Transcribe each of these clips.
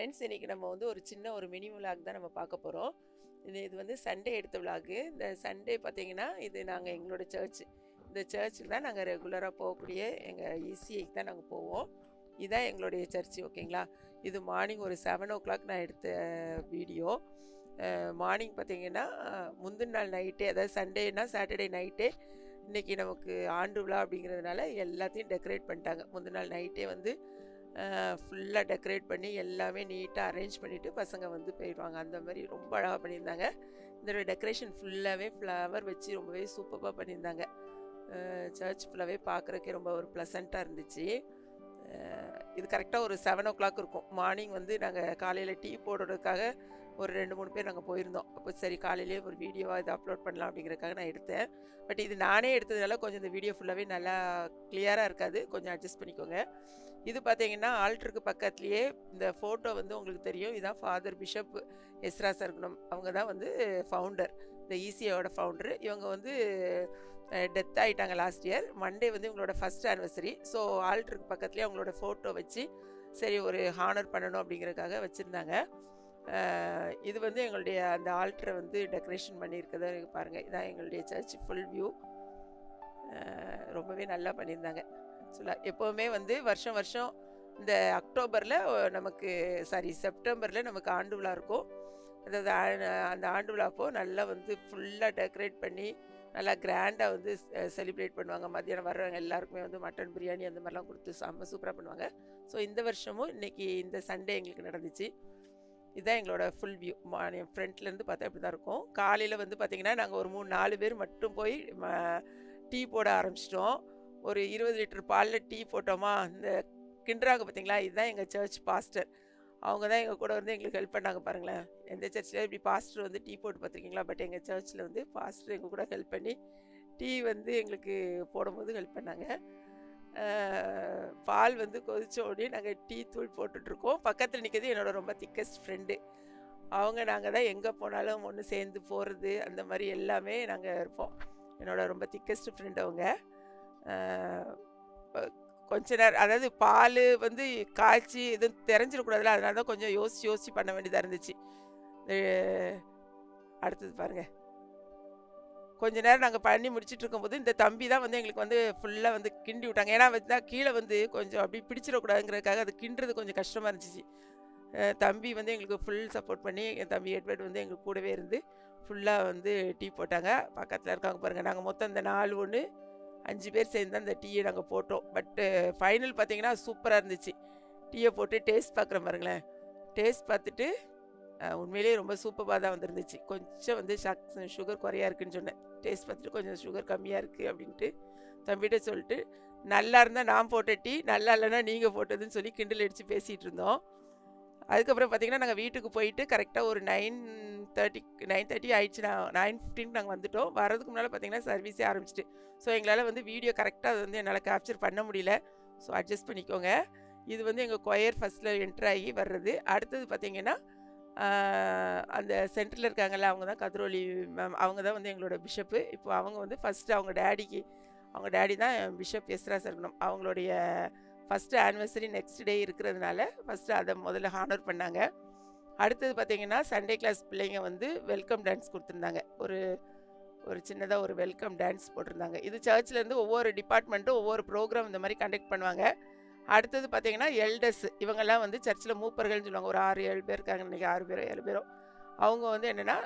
Friends இன்றைக்கி நம்ம வந்து ஒரு சின்ன ஒரு மினி விளாக் தான் நம்ம பார்க்க போகிறோம் இது இது வந்து சண்டே எடுத்த விளாகு இந்த சண்டே பார்த்தீங்கன்னா இது நாங்கள் எங்களோட சர்ச் இந்த சர்ச்சுக்கு தான் நாங்கள் ரெகுலராக போகக்கூடிய எங்கள் இசிஐக்கு தான் நாங்கள் போவோம். இதுதான் எங்களுடைய சர்ச்சு ஓகேங்களா? இது மார்னிங் ஒரு செவன் ஓ கிளாக் நான் எடுத்த வீடியோ மார்னிங் பார்த்தீங்கன்னா முந்தின நாள் நைட்டே அதாவது சண்டேனா சாட்டர்டே நைட்டே இன்றைக்கி நமக்கு ஆண்டு விழா அப்படிங்கிறதுனால எல்லாத்தையும் டெக்கரேட் பண்ணிட்டாங்க. முந்தின நாள் நைட்டே வந்து ஃபுல்லாக டெக்கரேட் பண்ணி எல்லாமே நீட்டாக அரேஞ்ச் பண்ணிவிட்டு பசங்க வந்து போயிடுவாங்க அந்த மாதிரி ரொம்ப அழகாக பண்ணியிருந்தாங்க. இந்த டெக்கரேஷன் ஃபுல்லாகவே ஃப்ளவர் வச்சு ரொம்பவே சூப்பராக பண்ணியிருந்தாங்க. சர்ச் ஃபுல்லாகவே பார்க்குறக்கே ரொம்ப ஒரு ப்ளசண்ட்டாக இருந்துச்சு. இது கரெக்டாக ஒரு செவன் ஓ கிளாக் இருக்கும். மார்னிங் வந்து நாங்கள் காலையில் டீ போடுறதுக்காக ஒரு ரெண்டு மூணு பேர் நாங்கள் போயிருந்தோம். அப்போ சரி காலையிலேயே ஒரு வீடியோவாக இதை அப்லோட் பண்ணலாம் அப்படிங்கிறதுக்காக நான் எடுத்தேன். பட் இது நானே எடுத்ததுனால கொஞ்சம் இந்த வீடியோ ஃபுல்லாகவே நல்லா கிளியராக இருக்காது. கொஞ்சம் அட்ஜஸ்ட் பண்ணிக்கோங்க. இது பார்த்தீங்கன்னா ஆல்ட்ருக்கு பக்கத்துலேயே இந்த ஃபோட்டோ வந்து உங்களுக்கு தெரியும். இதுதான் ஃபாதர் பிஷப் எஸ்ரா சர்க்குணம் அவங்க தான் வந்து ஃபவுண்டர் இந்த ஈசியோட ஃபவுண்டர் இவங்க வந்து டெத் ஆகிட்டாங்க லாஸ்ட் இயர் மண்டே வந்து இவங்களோட ஃபஸ்ட் ஆனிவர்சரி ஸோ ஆல்ட்ருக்கு பக்கத்துலேயே அவங்களோட ஃபோட்டோ வச்சு சரி ஒரு ஹானர் பண்ணணும் அப்படிங்கிறதுக்காக வச்சுருந்தாங்க. இது வந்து எங்களுடைய அந்த ஆல்ட்ரை வந்து டெக்கரேஷன் பண்ணியிருக்கதை பாருங்கள் இதான் எங்களுடைய சர்ச் ஃபுல் வியூ. ரொம்பவே நல்லா பண்ணியிருந்தாங்க. ஆக்சுவலாக எப்போவுமே வந்து வருஷம் வருஷம் இந்த அக்டோபரில் நமக்கு சாரி செப்டம்பரில் நமக்கு ஆண்டு விழா இருக்கும். அதாவது அந்த ஆண்டு விழாப்போ நல்லா வந்து ஃபுல்லாக டெக்கரேட் பண்ணி நல்லா கிராண்டாக வந்து செலிப்ரேட் பண்ணுவாங்க. மத்தியானம் வர்றவங்க எல்லாருக்குமே வந்து மட்டன் பிரியாணி அந்த மாதிரிலாம் கொடுத்து செம்ம சூப்பராக பண்ணுவாங்க. ஸோ இந்த வருஷமும் இன்றைக்கி இந்த சண்டே எங்களுக்கு நடந்துச்சு. இதுதான் எங்களோட ஃபுல் வியூ என் ஃப்ரண்ட்லேருந்து பார்த்தா இப்படி தான் இருக்கும். காலையில் வந்து பார்த்திங்கன்னா நாங்கள் ஒரு மூணு நாலு பேர் மட்டும் போய் டீ போட ஆரம்பிச்சிட்டோம். ஒரு இருபது லிட்டர் பாலில் டீ போட்டோமா? இந்த கிண்டுறாங்க பார்த்தீங்களா? இதுதான் எங்கள் சர்ச் பாஸ்டர் அவங்க தான் எங்கள் கூட வந்து எங்களுக்கு ஹெல்ப் பண்ணாங்க பாருங்களேன். எந்த சர்ச்சில் இப்படி பாஸ்டர் வந்து டீ போட்டு பார்த்துருக்கீங்களா? பட் எங்கள் சர்ச்சில் வந்து பாஸ்டர் எங்கள் கூட ஹெல்ப் பண்ணி டீ வந்து எங்களுக்கு போடும்போது ஹெல்ப் பண்ணாங்க. பால் வந்து கொதிச்ச உடனே நாங்கள் டீ தூள் போட்டுட்ருக்கோம். பக்கத்தில் நிற்கிறது என்னோடய ரொம்ப திக்கஸ்ட் ஃப்ரெண்டு. அவங்க நாங்கள் தான் எங்கே போனாலும் ஒன்று சேர்ந்து போகிறது அந்த மாதிரி எல்லாமே நாங்கள் இருப்போம். என்னோடய ரொம்ப திக்கஸ்ட் ஃப்ரெண்டு அவங்க. கொஞ்ச நேரம் அதாவது பால் வந்து காய்ச்சி எதுவும் தெரிஞ்சிடக்கூடாதுல அதனால தான் கொஞ்சம் யோசிச்சு யோசிச்சு பண்ண வேண்டியதாக இருந்துச்சு. அடுத்தது பாருங்கள் கொஞ்ச நேரம் நாங்கள் பண்ணி முடிச்சுட்டு இருக்கும்போது இந்த தம்பி தான் வந்து எங்களுக்கு வந்து ஃபுல்லாக வந்து கிண்டி விட்டாங்க. ஏன்னா வந்து கீழே வந்து கொஞ்சம் அப்படி பிடிச்சிடக்கூடாதுங்கிறதுக்காக அது கிண்டுறது கொஞ்சம் கஷ்டமாக இருந்துச்சு. தம்பி வந்து எங்களுக்கு ஃபுல் சப்போர்ட் பண்ணி என் தம்பி எட்வர்ட் வந்து எங்களுக்கு கூடவே இருந்து ஃபுல்லாக வந்து டீ போட்டாங்க. பக்கத்தில் இருக்காங்க பாருங்கள் நாங்கள் மொத்தம் இந்த நாலு ஒன்று அஞ்சு பேர் சேர்ந்து அந்த டீயை நாங்கள் போட்டோம். பட்டு ஃபைனல் பார்த்தீங்கன்னா சூப்பராக இருந்துச்சு. டீயை போட்டு டேஸ்ட் பார்க்குற பாருங்களேன். டேஸ்ட் பார்த்துட்டு உண்மையிலேயே ரொம்ப சூப்பராக தான் வந்துருந்துச்சு. கொஞ்சம் வந்து சக் சுகர் குறையா இருக்குன்னு சொன்னேன். டேஸ்ட் பார்த்துட்டு கொஞ்சம் சுகர் கம்மியாக இருக்குது அப்படின்ட்டு தம்பிகிட்ட சொல்லிட்டு நல்லா இருந்தால் நான் போட்ட டீ நல்லா இல்லைன்னா நீங்கள் போட்டதுன்னு சொல்லி கிண்டல் அடித்து பேசிகிட்டு இருந்தோம். அதுக்கப்புறம் பார்த்திங்கன்னா நாங்கள் வீட்டுக்கு போயிட்டு கரெக்டாக ஒரு நைன் தேர்ட்டி நைன் தேர்ட்டி ஆயிடுச்சு. நான் நைன் ஃபிஃப்டின் நாங்கள் வந்துட்டோம். வரதுக்கு முன்னால் பார்த்திங்கன்னா சர்வீஸே ஆரம்பிச்சிட்டு. ஸோ எங்களால் வந்து வீடியோ கரெக்டாக அது வந்து என்னால் கேப்சர் பண்ண முடியல. ஸோ அட்ஜஸ்ட் பண்ணிக்கோங்க. இது வந்து எங்கள் கொயர் ஃபஸ்ட்டில் என்ட்ராகி வர்றது. அடுத்தது பார்த்திங்கன்னா அந்த சென்டரில் இருக்காங்கல்ல அவங்க தான் கதிரோலி மேம் அவங்க தான் வந்து எங்களோட பிஷப்பு. இப்போ அவங்க வந்து ஃபஸ்ட்டு அவங்க டேடிக்கு அவங்க டேடி தான் பிஷப் எஸ்ரா சர்க்கணும் அவங்களுடைய ஃபஸ்ட்டு ஆனிவர்சரி நெக்ஸ்ட் டே இருக்கிறதுனால ஃபஸ்ட்டு அதை முதல்ல ஹானர் பண்ணாங்க. அடுத்தது பார்த்திங்கன்னா சண்டே கிளாஸ் பிள்ளைங்க வந்து வெல்கம் டான்ஸ் கொடுத்துருந்தாங்க. ஒரு ஒரு சின்னதாக ஒரு வெல்கம் டான்ஸ் போட்டிருந்தாங்க. இது சர்ச்லேருந்து ஒவ்வொரு டிபார்ட்மெண்ட்டும் ஒவ்வொரு ப்ரோக்ராம் இந்த மாதிரி கண்டக்ட் பண்ணுவாங்க. அடுத்தது பார்த்திங்கன்னா எல்டர்ஸ் இவங்கெல்லாம் வந்து சர்ச்சில் மூப்பர்கள்னு சொல்லுவாங்க. ஒரு ஆறு ஏழு பேர் இருக்காங்க. இன்றைக்கி ஆறு பேரோ ஏழு பேரோ. அவங்க வந்து என்னென்னா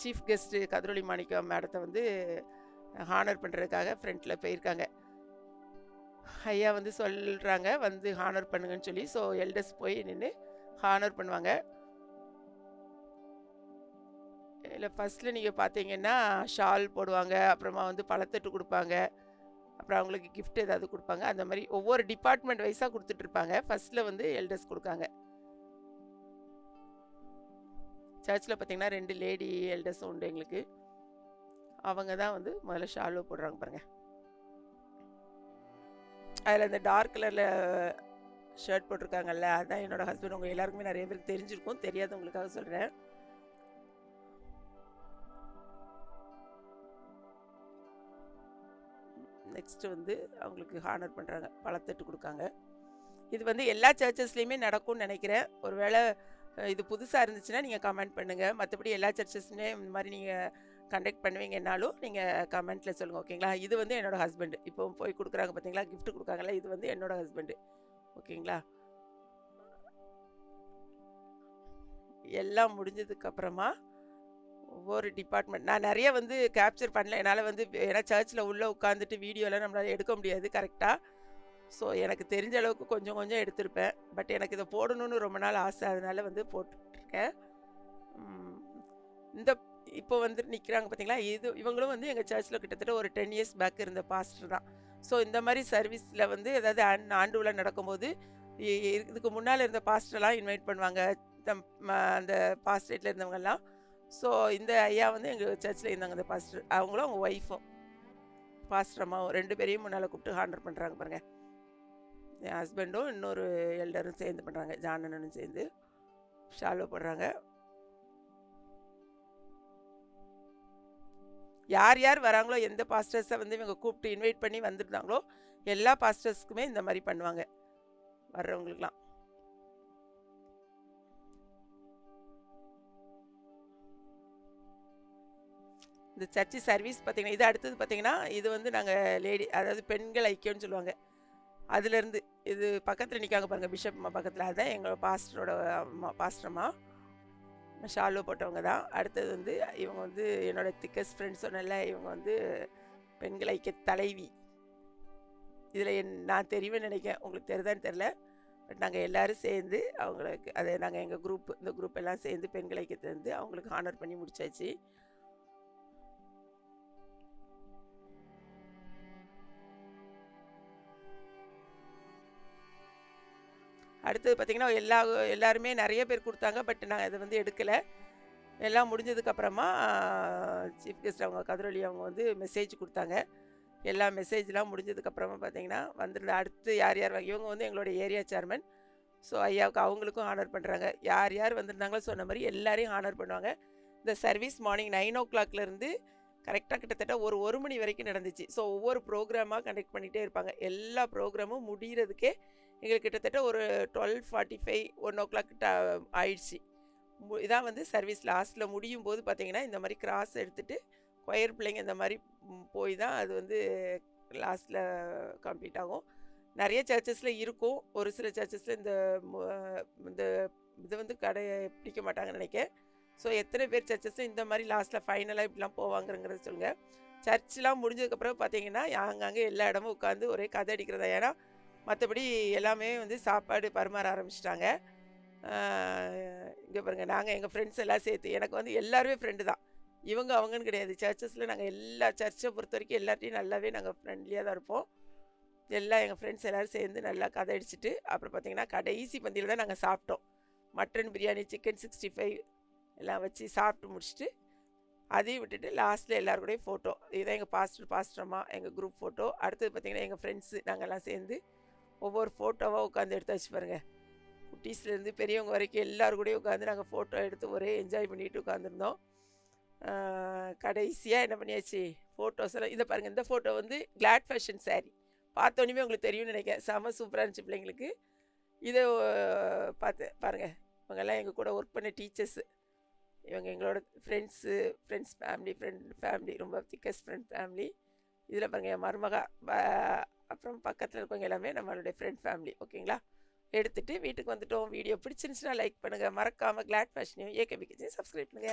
சீஃப் கெஸ்ட்டு கதிரொலி மாணிக்கம் மேடத்தை வந்து ஹானர் பண்ணுறதுக்காக ஃப்ரண்ட்டில் போயிருக்காங்க. ஐயா வந்து சொல்கிறாங்க வந்து ஹானர் பண்ணுங்கன்னு சொல்லி. ஸோ எல்டர்ஸ் போய் நின்று ஹானர் பண்ணுவாங்க. இல்லை ஃபஸ்ட்டில் நீங்கள் பார்த்தீங்கன்னா ஷால் போடுவாங்க. அப்புறமா வந்து பழத்தட்டு கொடுப்பாங்க. அப்புறம் அவங்களுக்கு கிஃப்ட் ஏதாவது கொடுப்பாங்க. அந்த மாதிரி ஒவ்வொரு டிபார்ட்மெண்ட் வைஸாக கொடுத்துட்ருப்பாங்க. ஃபஸ்ட்டில் வந்து எல்டர்ஸ் கொடுக்காங்க. சர்ச்சில் பார்த்தீங்கன்னா ரெண்டு லேடி எல்டர்ஸும் உண்டு எங்களுக்கு. அவங்க தான் வந்து முதல்ல ஷால்வை போடுறாங்க பாருங்கள் அதில் அந்த டார்க் கலரில் ஷர்ட் போட்டிருக்காங்கல்ல அதுதான் என்னோடய ஹஸ்பண்ட் உங்கள் எல்லாருக்குமே நிறைய பேருக்கு தெரிஞ்சிருக்கும். தெரியாதவங்களுக்காக சொல்கிறேன் நெக்ஸ்ட்டு வந்து அவங்களுக்கு ஹானர் பண்ணுறாங்க பழத்தட்டு கொடுக்காங்க. இது வந்து எல்லா சர்ச்சஸ்லேயுமே நடக்கும்னு நினைக்கிறேன். ஒருவேளை வேளை இது புதுசாக இருந்துச்சுன்னா நீங்கள் கமெண்ட் பண்ணுங்கள் மற்றபடி எல்லா சர்ச்சஸ்மே இந்த மாதிரி நீங்கள் கண்டக்ட் பண்ணுவீங்கன்னாலும் நீங்கள் கமெண்ட்டில் சொல்லுங்கள் ஓகேங்களா இது வந்து என்னோடய ஹஸ்பண்டு இப்போ போய் கொடுக்குறாங்க பார்த்தீங்களா கிஃப்ட் கொடுக்காங்களா இது வந்து என்னோட ஹஸ்பண்டு ஓகேங்களா எல்லாம் முடிஞ்சதுக்கப்புறமா ஒவ்வொரு டிபார்ட்மெண்ட் நான் நிறைய வந்து கேப்சர் பண்ணல. என்னால் வந்து ஏன்னா சர்ச்சில் உள்ளே உட்காந்துட்டு வீடியோலாம் நம்மளால் எடுக்க முடியாது கரெக்டாக ஸோ எனக்கு தெரிஞ்ச அளவுக்கு கொஞ்சம் கொஞ்சம் எடுத்திருப்பேன். பட் எனக்கு இதை போடணும்னு ரொம்ப நாள் ஆசை. அதனால் வந்து போட்டுருக்கேன் இந்த இப்போ வந்து நிற்கிறாங்க பார்த்தீங்களா? இது இவங்களும் வந்து எங்கள் சர்ச்சில் கிட்டத்தட்ட ஒரு டென் இயர்ஸ் பேக் இருந்த பாஸ்டர் தான். ஸோ இந்த மாதிரி சர்வீஸில் வந்து ஏதாவது ஆண்டு ஆண்டு விழா நடக்கும்போது இதுக்கு முன்னால் இருந்த பாஸ்டர்லாம் இன்வைட் பண்ணுவாங்க. தம் அந்த பாஸ்டேட்டில் இருந்தவங்கெல்லாம். ஸோ இந்த ஐயா வந்து எங்கள் சர்ச்சில் இருந்தாங்க இந்த பாஸ்டர் அவங்களும் அவங்க ஒய்ஃபும் பாஸ்டர் அம்மாவும் ரெண்டு பேரையும் முன்னால் கூப்பிட்டு ஹாண்டர் பண்ணுறாங்க பாருங்கள் என் ஹஸ்பண்டும் இன்னொரு எல்டரும் சேர்ந்து பண்ணுறாங்க ஜானனும் சேர்ந்து. ஷாலோ போடுறாங்க. யார் யார் வராங்களோ எந்த பாஸ்டர்ஸை வந்து இவங்க கூப்பிட்டு இன்வைட் பண்ணி வந்திருந்தாங்களோ எல்லா பாஸ்டர்ஸ்க்குமே இந்த மாதிரி பண்ணுவாங்க. வர்றவங்களுக்குலாம் இந்த சர்ச்சு சர்வீஸ் பார்த்தீங்கன்னா இது அடுத்தது பார்த்திங்கன்னா இது வந்து நாங்கள் லேடி அதாவது பெண்கள் ஐக்கியம்னு சொல்லுவாங்க. அதுலேருந்து இது பக்கத்தில் நிற்காங்க பாருங்கள் பிஷப் அம்மா பக்கத்தில். அதுதான் எங்கள் பாஸ்டரோட அம்மா பாஸ்டர் அம்மா. ஷாலோ போட்டவங்க தான். அடுத்தது வந்து இவங்க வந்து என்னோடய திக்கஸ்ட் ஃப்ரெண்ட்ஸ் சொன்னல இவங்க வந்து பெண்கள் ஐக்கிய தலைவி. இதில் என் நான் தெரியும்னு நினைக்கிறேன். உங்களுக்கு தெரியுதான்னு தெரில பட் நாங்கள் எல்லோரும் சேர்ந்து அவங்களுக்கு அதை நாங்கள் எங்கள் குரூப் இந்த குரூப் எல்லாம் சேர்ந்து பெண்கள் ஐக்கியத்தை வந்து அவங்களுக்கு ஹானர் பண்ணி முடிச்சாச்சு. அடுத்தது பார்த்திங்கன்னா எல்லா எல்லாருமே நிறைய பேர் கொடுத்தாங்க பட் நாங்கள் இதை வந்து எடுக்கலை. எல்லாம் முடிஞ்சதுக்கப்புறமா சீஃப் கெஸ்ட் அவங்க கதிரொலி அவங்க வந்து மெசேஜ் கொடுத்தாங்க. எல்லா மெசேஜ்லாம் முடிஞ்சதுக்கப்புறமா பார்த்தீங்கன்னா வந்துருந்த அடுத்து யார் யார் இவங்க வந்து எங்களோட ஏரியா சேர்மன் ஸோ ஐயாவுக்கு அவங்களுக்கும் ஆனர் பண்ணுறாங்க யார் யார் வந்திருந்தாங்களோ சொன்ன மாதிரி எல்லாரையும் ஆனர் பண்ணுவாங்க. இந்த சர்வீஸ் மார்னிங் நைன் ஓ கிளாக்லேருந்து கரெக்டாக கிட்டத்தட்ட ஒரு ஒரு மணி வரைக்கும் நடந்துச்சு. ஸோ ஒவ்வொரு ப்ரோக்ராமாக கண்டக்ட் பண்ணிகிட்டே இருப்பாங்க. எல்லா ப்ரோக்ராமும் முடிகிறதுக்கே எங்களுக்கு கிட்டத்தட்ட ஒரு twelve forty five one o'clock ஆயிடுச்சு. மு- இதான் வந்து சர்வீஸ் லாஸ்ட்டில் முடியும் போது பார்த்தீங்கன்னா இந்த மாதிரி கிராஸ் எடுத்துகிட்டு கொயர் பிள்ளைங்க இந்த மாதிரி போய் தான் அது வந்து லாஸ்ட்டில் கம்ப்ளீட் ஆகும். நிறைய சர்ச்சஸில் இருக்கும். ஒரு சில சர்ச்சஸில் இந்த இந்த இதை வந்து கடை பிடிக்க மாட்டாங்கன்னு நினைக்க ஸோ எத்தனை பேர் சர்ச்சஸும் இந்த மாதிரி லாஸ்ட்டில் ஃபைனலாக இப்படிலாம் போவாங்கிறங்கிறத சொல்லுங்கள் சர்ச்லாம் முடிஞ்சதுக்கப்புறம் பார்த்தீங்கன்னா அங்கங்கே எல்லா இடமும் உட்காந்து ஒரே கதை அடிக்கிறதா? ஏன்னா மற்றபடி எல்லாமே வந்து சாப்பாடு பரிமாற ஆரம்பிச்சிட்டாங்க. இங்கே பாருங்கள் நாங்கள் எங்கள் ஃப்ரெண்ட்ஸ் எல்லாம் சேர்த்து எனக்கு வந்து எல்லாருமே ஃப்ரெண்டு தான். இவங்க அவங்கன்னு கிடையாது. சர்ச்சஸில் நாங்கள் எல்லா சர்ச்சை பொறுத்த வரைக்கும் எல்லார்ட்டையும் நல்லாவே நாங்கள் ஃப்ரெண்ட்லியாக தான் இருப்போம். எல்லாம் எங்கள் ஃப்ரெண்ட்ஸ் எல்லோரும் சேர்ந்து நல்லா கதை அடிச்சுட்டு அப்புறம் பார்த்தீங்கன்னா கடைசி பந்தியில் தான் நாங்கள் சாப்பிட்டோம். Mutton biryani chicken sixty five எல்லாம் வச்சு சாப்பிட்டு முடிச்சுட்டு அதையும் விட்டுட்டு லாஸ்ட்டில் எல்லாருக்கூடையும் ஃபோட்டோ இதுதான் எங்கள் பாஸ்டர் பாஸ்டர்மா எங்கள் குரூப் ஃபோட்டோ அடுத்தது பார்த்திங்கன்னா எங்கள் ஃப்ரெண்ட்ஸு நாங்கள்லாம் சேர்ந்து ஒவ்வொரு ஃபோட்டோவாக உட்காந்து எடுத்து வச்சு பாருங்க. குட்டீஸ்லேருந்து பெரியவங்க வரைக்கும் எல்லாரும் கூடயும் உட்காந்து நாங்கள் ஃபோட்டோ எடுத்து ஒரே என்ஜாய் பண்ணிட்டு உட்காந்துருந்தோம் கடைசியாக என்ன பண்ணியாச்சு? ஃபோட்டோஸ் எல்லாம் இதை பாருங்கள் இந்த ஃபோட்டோ வந்து கிளாட் ஃபேஷன் saree. பார்த்தோன்னே உங்களுக்கு தெரியும்னு நினைக்கிறேன். செம சூப்பராக இருந்துச்சு பிள்ளைங்களுக்கு. இதை பார்த்து பாருங்கள் இவங்கெல்லாம் எங்கள் கூட ஒர்க் பண்ண டீச்சர்ஸு இவங்க எங்களோட friends friends family friend family ரொம்ப திக்கஸ்ட் ஃப்ரெண்ட் ஃபேமிலி இதில் பாருங்கள் என் மருமகா அப்புறம் பக்கத்தில் இருக்கவங்க எல்லாமே நம்மளுடைய ஃப்ரெண்ட் ஃபேமிலி ஓகேங்களா எடுத்துட்டு வீட்டுக்கு வந்துட்டோம். வீடியோ பிடிச்சிருந்துச்சுன்னா லைக் பண்ணுங்கள் மறக்காமல் கிளாட் ஃபேஷனையும் ஏகே பிகிச்சையும் சப்ஸ்கிரைப் பண்ணுங்கள்